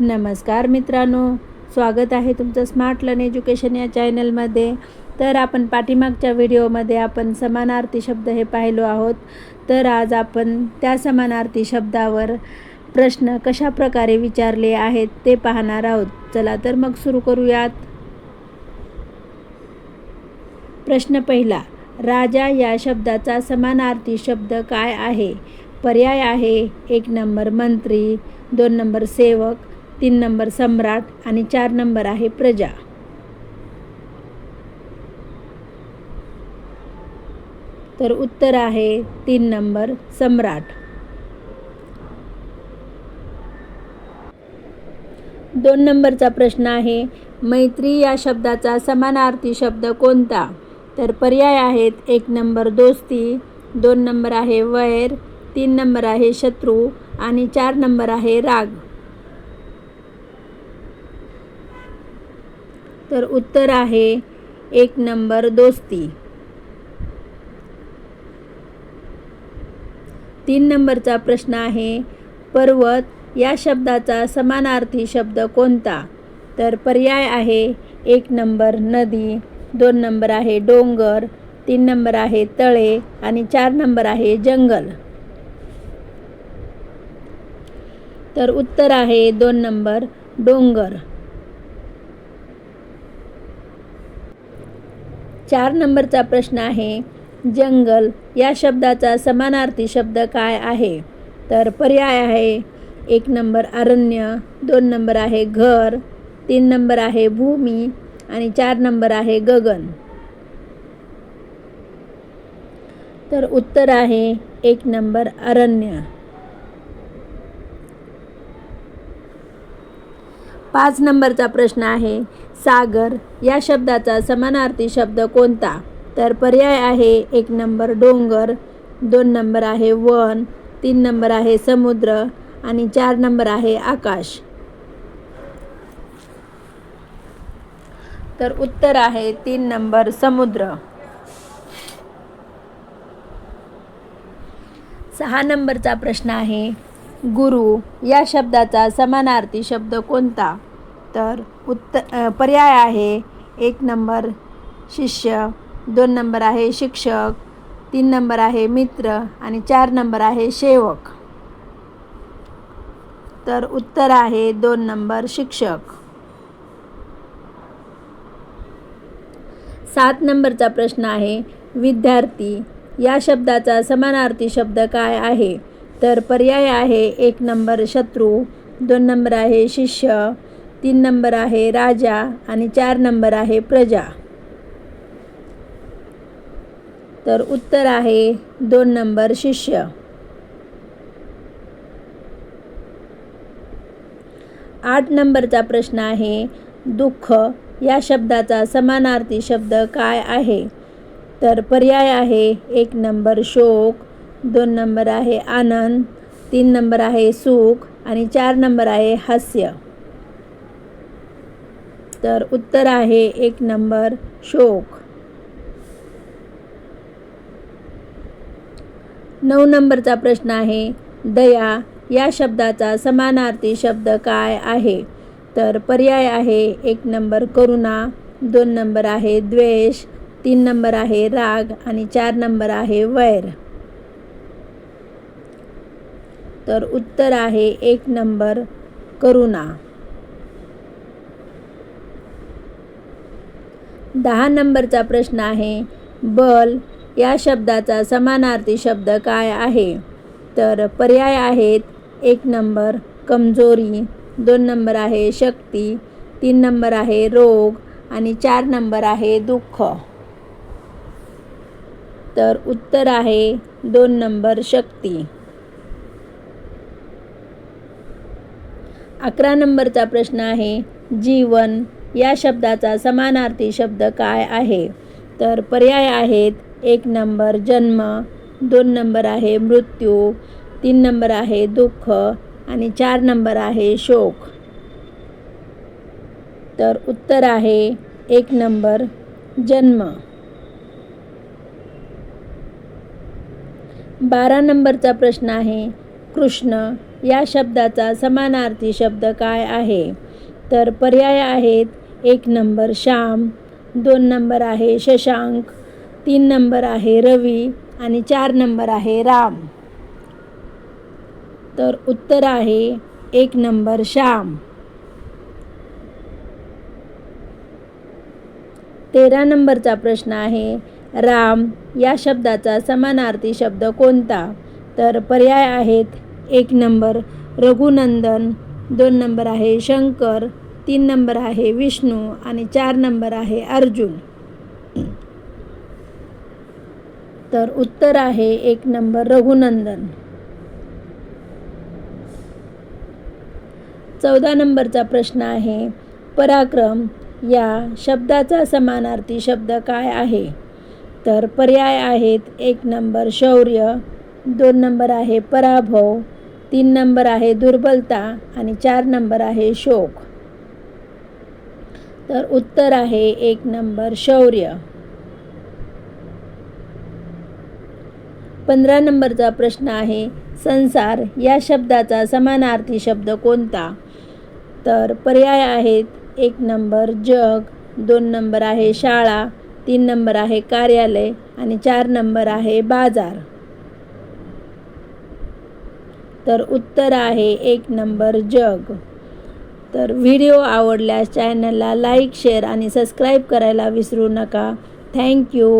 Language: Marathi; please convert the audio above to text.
नमस्कार मित्रांनो स्वागत आहे तुमचं स्मार्ट लर्न एज्युकेशन या चॅनलमध्ये तर आपण पाठीमागच्या व्हिडिओमध्ये आपण समानार्थी शब्द हे पाहिलो आहोत. तर आज आपण त्या समानार्थी शब्दावर प्रश्न कशा प्रकारे विचारले आहेत ते पाहणार आहोत. चला तर मग सुरू करूयात. प्रश्न पहिला राजा या शब्दाचा समानार्थी शब्द काय आहे? पर्याय आहे एक नंबर मंत्री दोन नंबर सेवक तीन नंबर सम्राट आणि चार नंबर आहे प्रजा. तर उत्तर आहे तीन नंबर सम्राट. दोन नंबरचा प्रश्न आहे मैत्री या शब्दाचा समानार्थी शब्द कोणता? तर पर्याय आहेत एक नंबर दोस्ती दोन नंबर आहे वैर तीन नंबर आहे शत्रू आणि चार नंबर आहे राग. तर उत्तर आहे एक नंबर दोस्ती. तीन नंबरचा प्रश्न आहे पर्वत या शब्दाचा समानार्थी शब्द कोणता? तर पर्याय आहे एक नंबर नदी दोन नंबर आहे डोंगर तीन नंबर आहे तळे आणि चार नंबर आहे जंगल. तर उत्तर आहे दोन नंबर डोंगर. चार नंबरचा प्रश्न आहे जंगल या शब्दाचा समानार्थी शब्द काय आहे? तर पर्याय आहे एक नंबर अरण्य दोन नंबर आहे घर तीन नंबर आहे भूमी आणि चार नंबर आहे गगन. तर उत्तर आहे एक नंबर अरण्य. पाच नंबरचा प्रश्न आहे. सागर या शब्दाचा समानार्थी शब्द कोणता? तर पर्याय आहे एक नंबर डोंगर दोन नंबर आहे वन तीन नंबर आहे समुद्र आणि चार नंबर आहे आकाश. तर उत्तर आहे तीन नंबर समुद्र. सहा नंबरचा प्रश्न आहे गुरु या शब्दाचा समानार्थी शब्द कोणता? तर उत्त पर्याय आहे. एक नंबर शिष्य दोन नंबर आहे शिक्षक तीन नंबर आहे मित्र आणि चार नंबर आहे सेवक. तर उत्तर आहे दोन नंबर शिक्षक. सात नंबरचा प्रश्न आहे विद्यार्थी या शब्दाचा समानार्थी शब्द काय आहे? तर पर्याय आहे एक नंबर शत्रू दोन नंबर आहे शिष्य तीन नंबर आहे राजा आणि चार नंबर आहे प्रजा. तर उत्तर आहे दोन नंबर शिष्य. आठ नंबरचा प्रश्न आहे दुःख या शब्दाचा समानार्थी शब्द काय आहे? तर पर्याय आहे एक नंबर शोक दोन नंबर आहे आनंद तीन नंबर आहे सुख आणि चार नंबर आहे हास्य. तर उत्तर आहे एक नंबर शोक. नऊ नंबरचा प्रश्न आहे दया या शब्दाचा समानार्थी शब्द काय आहे? तर पर्याय आहे एक नंबर करुणा दोन नंबर आहे द्वेष तीन नंबर आहे राग आणि चार नंबर आहे वैर. तर उत्तर आहे एक नंबर करुणा. दहा नंबरचा प्रश्न आहे बल या शब्दाचा समानार्थी शब्द काय आहे? तर पर्याय आहेत एक नंबर कमजोरी दोन नंबर आहे शक्ती तीन नंबर आहे रोग आणि चार नंबर आहे दुःख. तर उत्तर आहे दोन नंबर शक्ती. अकरा नंबरचा प्रश्न आहे जीवन या शब्दाचा समानार्थी शब्द काय आहे? तर पर्याय आहेत एक नंबर जन्म दोन नंबर आहे मृत्यू तीन नंबर आहे दुःख आणि चार नंबर आहे शोक. तर उत्तर आहे एक नंबर जन्म. बारा नंबरचा प्रश्न आहे कृष्ण या शब्दाचा समानार्थी शब्द काय आहे? तर पर्याय आहेत. एक नंबर श्याम दोन नंबर आहे शशांक तीन नंबर आहे रवी आणि चार नंबर आहे राम. तर उत्तर आहे एक नंबर श्याम. तेरा नंबरचा प्रश्न आहे राम या शब्दाचा समानार्थी शब्द कोणता? तर पर्याय आहेत एक नंबर रघुनंदन दोन नंबर आहे शंकर तीन नंबर आहे विष्णू आणि चार नंबर आहे अर्जुन. तर उत्तर आहे एक नंबर रघुनंदन. चौदा नंबरचा प्रश्न आहे पराक्रम या शब्दाचा समानार्थी शब्द काय आहे? तर पर्याय आहेत एक नंबर शौर्य दोन नंबर आहे पराभव तीन नंबर आहे दुर्बलता आणि चार नंबर आहे शोक. तर उत्तर आहे एक नंबर शौर्य. पंधरा नंबरचा प्रश्न आहे संसार या शब्दाचा समानार्थी शब्द कोणता? तर पर्याय आहेत एक नंबर जग दोन नंबर आहे शाळा तीन नंबर आहे कार्यालय आणि चार नंबर आहे बाजार. तर उत्तर आहे एक नंबर जग. तर व्हिडिओ आवडल्यास चॅनलला लाईक शेअर आणि सबस्क्राईब करायला विसरू नका. थँक्यू